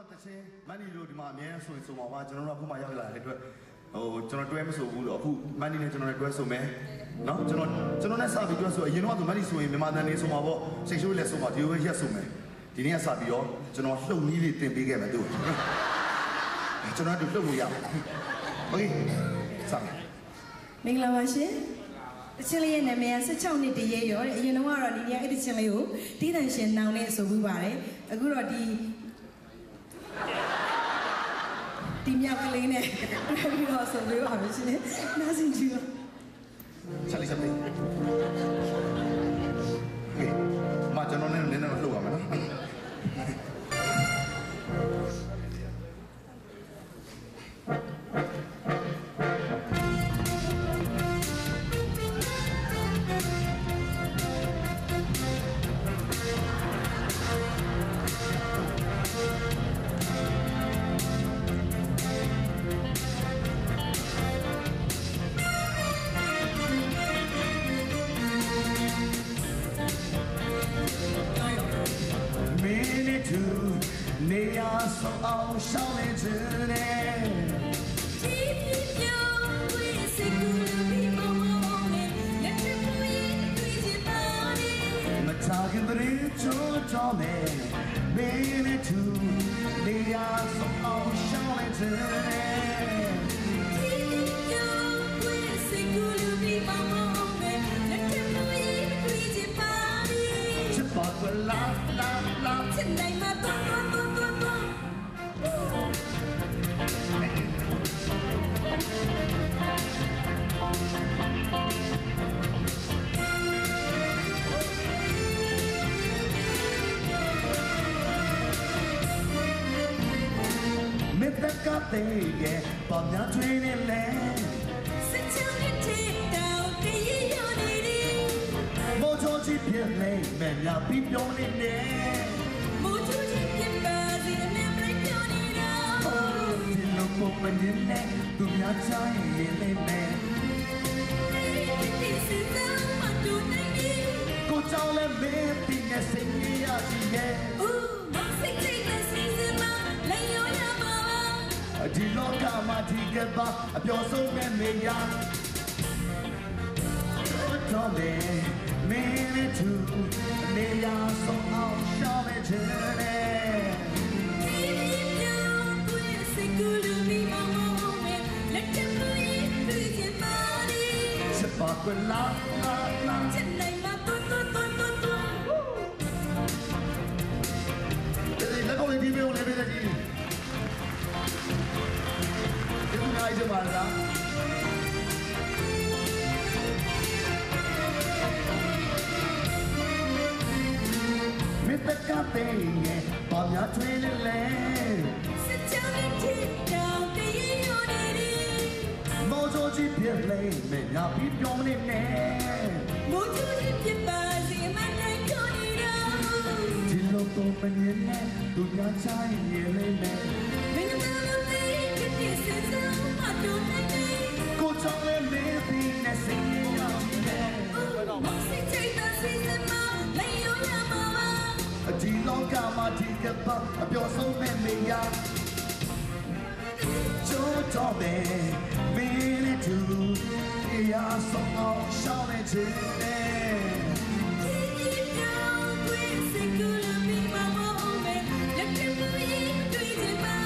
တချင်းမန်နီတို့ဒီမှာအများဆိုရင်ဆိုပါပါကျွန်တော်တို့အခုမှရောက်လာတဲ့အတွက်ဟိုကျွန်တော်တွဲမဆိုဘူးတော့အခုမန်နီနဲ့ကျွန်တော်နဲ့တွဲဆိုမယ်နော်ကျွန်တော်ကျွန်တော်နဲ့စပြီးတွဲဆိုအရင်တော့ကမန်နီဆိုရင်မြန်မာတန်နေဆိုမှာပေါ့စိတ်ရှိုးလည်းဆိုမှာဒီလိုပဲရက်ဆိုမယ်ဒီနေ့ကစပြီးတော့ကျွန်တော်လှုပ်နည်းလေးတင်ပေးခဲ့မယ်သူကျွန်တော်တို့လှုပ်လို့ရမယ်โอเคစမယ် မင်္ဂလာပါရှင်တချင်းလေးရဲ့နာမည်က16နှစ်တည်းရဲရောတဲ့အရင်တော့ကတော့ဒီနေ့အဲ့ဒီချင်းလေးကိုတီးတန်ရှင်နောင်နဲ့ဆိုပြီးပါတယ်အခုတော့ဒီ ဒီမြောက်ကလေးနဲ့ပြီးတော့ဆိုပြီးပါမယ်ရှင်နားစင်ကြည့်ပါချက် နေရဆောင်အောင်ရှောင်းနေခြင်းနဲ့ဒီပြောင်းဝေးစကူဒီမောင်မောင်နဲ့လက်ထပ်ပွေးတွေ့ချင်ပါနေမချခင်တည်းချိုးတော်မယ် minute to နေရဆောင်အောင်ရှောင်းနေခြင်းနဲ့ မေတ္တာကတဲ့ရဲ့ပါများထွေးနေလဲစချောင်းနဲ့တေတောင်တရရနေတယ်မောချိုချစ်ပြည့်နေမယ်များပြီးပြောနေတယ်မိုးချူချစ်ပြပါစီအမေပြပြောနေတာဒီလိုပုံမနေနဲ့သူများချင်ရင်လေးမယ်ဒီစ ကဘာအပျော်ဆုံးနဲ့မေယာတော်တယ်မင်းနဲ့သူနေရာဆုံးအောင်ရှောင်းနေချင်တယ်ဒီပြောင်းကို ပါလားမေတ္တာကတဲ့ရဲ့ဘာများထွေးလဲလဲစချောင်းနဲ့တေတောင်တရရနေတယ်မောချိုချစ်ပြည့်လိမ့်မယ်ညာပြီးပြောမနေနဲ့မိုးချူချစ်ပြပါစီအမေပြောနေတာဒီလိုပုံမနေနဲ့သူများချိုင်းရင်လေးမယ် ကမှာဒီကဘာအပျော်ဆုံးနဲ့မေယာချိုးတော်တယ်မင်းနဲ့သူတရားဆုံးအောင်ရှောင်းနေချင်တယ်ဒီပြောင်းခွေစကူလူမီမမောမယ်လက်ထပ်ပြီးတွေ့ချင်ပါ